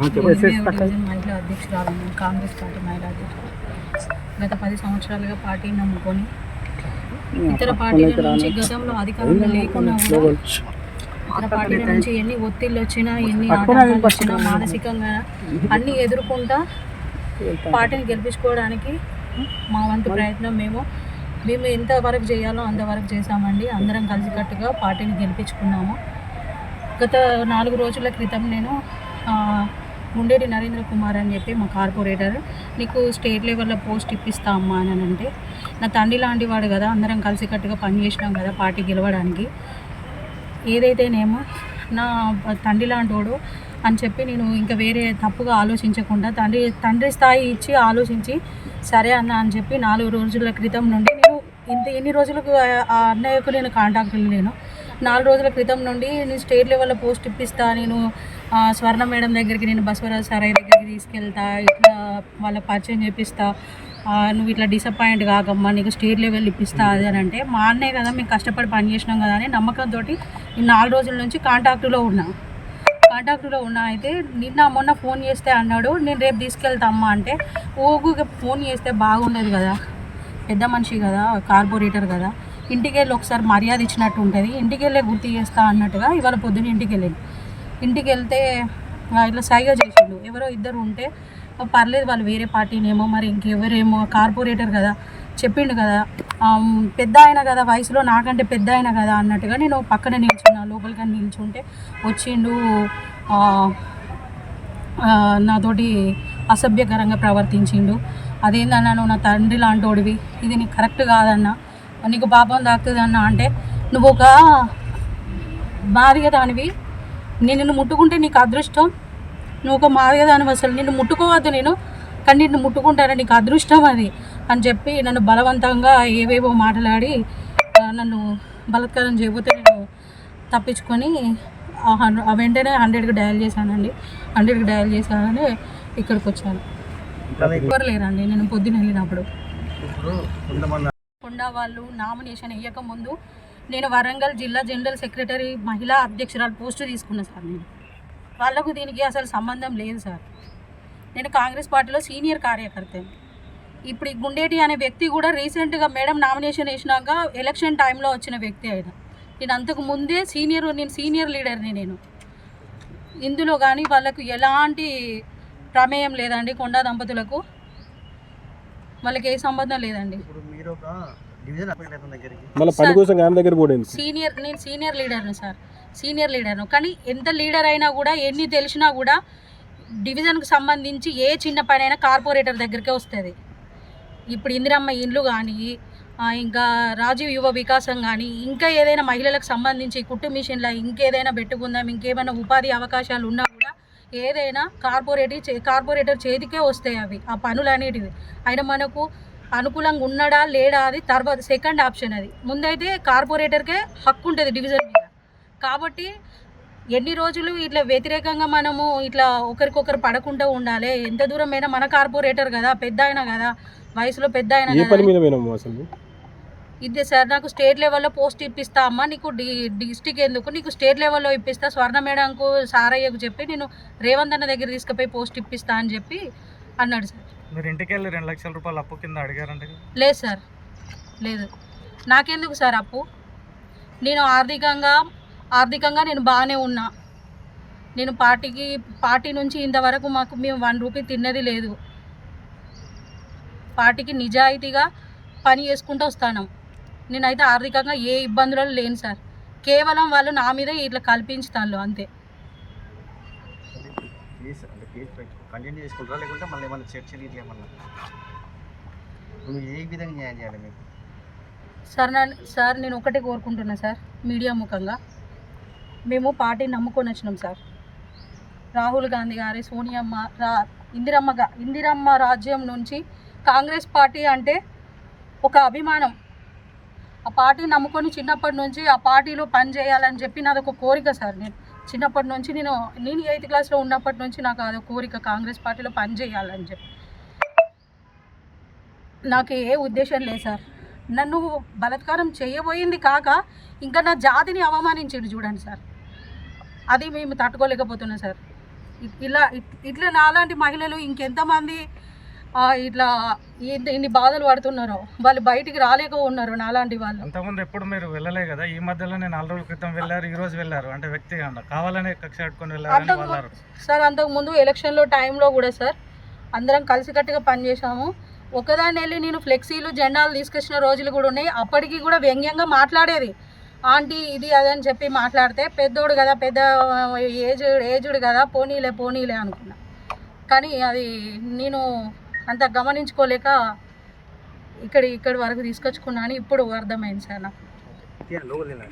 మహిళా అధ్యక్షురాలను కాంగ్రెస్ పార్టీ మహిళా అధ్యక్షురాలు గత పది సంవత్సరాలుగా పార్టీని నమ్ముకొని ఇతర పార్టీల నుంచి గతంలో అధికారంలో లేకుండా కూడా ఇతర పార్టీల నుంచి ఎన్ని ఒత్తిళ్ళు వచ్చినా ఎన్ని ఆటంకాలు వచ్చినా మానసికంగా అన్ని ఎదుర్కొంటా పార్టీని గెలిపించుకోవడానికి మా వంతు ప్రయత్నం మేము. మేము ఎంతవరకు చేయాలో అంతవరకు చేశామండి. అందరం కలిసికట్టుగా పార్టీని గెలిపించుకున్నాము. గత నాలుగు రోజుల క్రితం నేను ఆ, నరేంద్ర కుమార్ అని చెప్పి మా కార్పొరేటర్ నీకు స్టేట్ లెవెల్లో పోస్ట్ ఇప్పిస్తా అమ్మా అని అంటే నా తండ్రి లాంటి వాడు కదా అందరం కలిసికట్టుగా పనిచేసినాం కదా పార్టీ గెలవడానికి. ఏదైతేనేమో నా తండ్రి లాంటోడు అని చెప్పి నేను ఇంకా వేరే తప్పుగా ఆలోచించకుండా తండ్రి తండ్రి స్థాయి ఇచ్చి ఆలోచించి సరే అన్న అని చెప్పి నాలుగు రోజుల క్రితం నుండి నేను ఇంత ఎన్ని రోజులకు ఆ- అన్నయ్యకు నేను కాంటాక్ట్ లేను. నాలుగు రోజుల క్రితం నుండి నేను స్టేట్ లెవెల్లో పోస్ట్ ఇప్పిస్తా నేను స్వర్ణ మేడం దగ్గరికి నేను బసవరాజ్ సారయ్య దగ్గరికి తీసుకెళ్తా ఇట్లా వాళ్ళ పరిచయం చేపిస్తా. నువ్వు ఇట్లా డిసప్పాయింట్ కాకమ్మా నీకు స్టేట్ లెవెల్ ఇప్పిస్తా అది అని అంటే మా అన్నయ్య కదా మేము కష్టపడి పని చేసినాం కదా అని నమ్మకంతో ఈ నాలుగు రోజుల నుంచి కాంటాక్ట్లో ఉన్నా. కాంటాక్ట్లో ఉన్నా అయితే నిన్న మొన్న ఫోన్ చేస్తే అన్నాడు నేను రేపు తీసుకెళ్తా అమ్మా అంటే ఓగు ఫోన్ చేస్తే బాగుండదు కదా. పెద్ద మనిషి కదా కార్పొరేటర్ కదా. ఇంటికి వెళ్ళి ఒకసారి మర్యాద ఇచ్చినట్టు ఉంటుంది. ఇంటికి వెళ్ళే గుర్తు చేస్తా అన్నట్టుగా ఇవాళ పొద్దున్న ఇంటికి వెళ్ళింది ఇంటికి వెళ్తే ఇట్లా సైగా చేసిండు. ఎవరో ఇద్దరు ఉంటే పర్లేదు వాళ్ళు వేరే పార్టీనేమో మరి ఇంకెవరేమో కార్పొరేటర్ కదా చెప్పిండు కదా పెద్ద ఆయన కదా వయసులో నాకంటే పెద్ద ఆయన కదా అన్నట్టుగా నేను పక్కన నిల్చున్నా. లోపలికి నిల్చుంటే వచ్చిండు నాతోటి అసభ్యకరంగా ప్రవర్తించిండు. అదేందన్నా నువ్వు నా తండ్రి లాంటోడివి? ఇది నీకు కరెక్ట్ కాదన్నా? నీకు పాపం తాకుతుందన్నా అంటే నువ్వు ఒక భార్య దానివి నేను నిన్ను ముట్టుకుంటే నీకు అదృష్టం? నువ్వు ఒక మాదిగ దానివి అసలు. నిన్ను ముట్టుకోవద్దు నేను కానీ నిన్ను ముట్టుకుంటాను నీకు అదృష్టం అది అని చెప్పి నన్ను బలవంతంగా ఏవేవో మాట్లాడి నన్ను బలత్కారం చేయబోతే నేను తప్పించుకొని వెంటనే హండ్రెడ్కి డయల్ చేశానండి. హండ్రెడ్కి డయల్ చేశానని ఇక్కడికి వచ్చాను ఎవరు లేరండి నేను పొద్దున వెళ్ళినప్పుడు కొండా వాళ్ళు నామినేషన్ వేయక ముందు నేను వరంగల్ జిల్లా జనరల్ సెక్రటరీ మహిళా అధ్యక్షురాలు పోస్టు తీసుకున్నా సార్ నేను. వాళ్ళకు దీనికి అసలు సంబంధం లేదు సార్. నేను కాంగ్రెస్ పార్టీలో సీనియర్ కార్యకర్త. ఇప్పుడు ఈ గుండేటి అనే వ్యక్తి కూడా రీసెంట్గా మేడం నామినేషన్ వేసినాక ఎలక్షన్ టైంలో వచ్చిన వ్యక్తి ఆయన. నేను అంతకు ముందే సీనియర్ నేను సీనియర్ లీడర్ని నేను. ఇందులో కానీ వాళ్ళకు ఎలాంటి ప్రమేయం లేదండి కొండా దంపతులకు. వాళ్ళకి ఏ సంబంధం లేదండి. ఇప్పుడు మీరు ఒక మళ్ళీ పని కోసం ఆయన దగ్గర పోయింది సీనియర్ నేను సీనియర్ లీడర్ను సార్. సీనియర్ లీడర్ను. కానీ ఎంత లీడర్ అయినా కూడా ఎన్ని తెలిసినా కూడా డివిజన్కి సంబంధించి ఏ చిన్న పని అయినా కార్పొరేటర్ దగ్గరికే వస్తుంది. ఇప్పుడు ఇందిరమ్మ ఇండ్లు కానీ ఇంకా రాజీవ్ యువ వికాసం కానీ ఇంకా ఏదైనా మహిళలకు సంబంధించి కుట్టు మిషన్ల ఇంకేదైనా పెట్టుకుందాం ఇంకేమైనా ఉపాధి అవకాశాలు ఉన్నా కూడా ఏదైనా కార్పొరేటివ్ చే కార్పొరేటర్ చేతికే వస్తాయి అవి ఆ పనులు అనేటివి ఆయన మనకు అనుకూలంగా ఉన్నాడా లేడా అది తర్వాత సెకండ్ ఆప్షన్ అది. ముందైతే కార్పొరేటర్కే హక్కు ఉంటుంది డివిజన్ మీద. కాబట్టి ఎన్ని రోజులు ఇట్లా వ్యతిరేకంగా మనము ఇట్లా ఒకరికొకరు పడకుండా ఉండాలి. ఎంత దూరం అయినా మన కార్పొరేటర్ కదా పెద్ద ఆయన కదా వయసులో పెద్ద ఆయన ఇదే సార్ నాకు స్టేట్ లెవెల్లో పోస్ట్ ఇప్పిస్తా అమ్మా నీకు డి డిస్టిక్ ఎందుకు? నీకు స్టేట్ లెవెల్లో ఇప్పిస్తా స్వర్ణ మేడంకు సారయ్యకు చెప్పి నేను రేవంత్ అన్న దగ్గర తీసుకుపోయి పోస్ట్ ఇప్పిస్తా అని చెప్పి అన్నాడు సార్. మీరు ఇంటికి వెళ్ళి రెండు లక్షల రూపాయలు అప్పు కింద అడిగారంట కదా? లేదు సార్. లేదు. నాకెందుకు సార్ అప్పు? నేను ఆర్థికంగా ఆర్థికంగా నేను బాగానే ఉన్నా. నేను పార్టీకి పార్టీ నుంచి ఇంతవరకు మాకు మేము వన్ రూపీ తిన్నది లేదు. పార్టీకి నిజాయితీగా పని చేసుకుంటూ వస్తాను. నేనైతే ఆర్థికంగా ఏ ఇబ్బందులు లేను సార్. కేవలం వాళ్ళు నా మీద ఇట్లా కల్పించుతాను అంతే. కేసు అంటే కేసు కంటిన్యూ చేసుకుంటారా? లేకుంటే మళ్ళీ ఏమన్నా చర్చలు ఇట్లా ఏమన్నా? నువ్వు ఏ విధంగా న్యాయం చేయాలి మీకు? సార్ నా సార్ నేను ఒకటే కోరుకుంటున్నా సార్ మీడియా ముఖంగా. మేము పార్టీని నమ్ముకొని వచ్చినాం సార్. రాహుల్ గాంధీ గారి సోనియమ్మ రా ఇందిరమ్మ గా ఇందిరమ్మ రాజ్యం నుంచి కాంగ్రెస్ పార్టీ అంటే ఒక అభిమానం. ఆ పార్టీని నమ్ముకొని చిన్నప్పటి నుంచి ఆ పార్టీలో పని చేయాలని చెప్పి నాది ఒక కోరిక సార్ నేను. చిన్నప్పటి నుంచి నేను నేను ఎయిత్ క్లాస్లో ఉన్నప్పటి నుంచి నాకు అదో కోరిక కాంగ్రెస్ పార్టీలో పని చేయాలని చెప్పి. నాకు ఏ ఉద్దేశం లేదు సార్. నన్ను బలాత్కారం చేయబోయింది కాక ఇంకా నా జాతిని అవమానించాడు చూడండి సార్. అది మేము తట్టుకోలేకపోతున్నాం సార్. ఇలా ఇట్లా నాలాంటి మహిళలు ఇంకెంతమంది ఇట్లా ఇన్ని బాధలు పడుతున్నారో వాళ్ళు బయటికి రాలేక ఉన్నారు నాలాంటి వాళ్ళు. అంతకుముందు ఎప్పుడు మీరు వెళ్ళలే కదా? ఈ మధ్యలోనే నాలుగు రోజుల క్రితం వెళ్ళారు ఈ రోజు వెళ్ళారు. అంటే వ్యక్తిగతంగా కావాలనే కక్ష కట్టుకొని అంతకు వాళ్ళారు? సార్ అంతకు ముందు ఎలక్షన్లో టైంలో కూడా సార్ అందరం కలిసికట్టుగా పనిచేసాము ఒకదాన్ని వెళ్ళి నేను ఫ్లెక్సీలు జెండాలు తీసుకొచ్చిన రోజులు కూడా ఉన్నాయి. అప్పటికి కూడా వ్యంగ్యంగా మాట్లాడేది. ఆంటీ ఇది అది అని చెప్పి మాట్లాడితే పెద్దోడు కదా పెద్ద ఏజ్ ఏజ్డ్ కదా పోనీలే పోనీలే అనుకున్నా. కానీ అది నేను అంత గమనించుకోలేక ఇక్కడ ఇక్కడి వరకు తీసుకొచ్చుకున్నా అని ఇప్పుడు అర్థమైంది సార్ నాకు.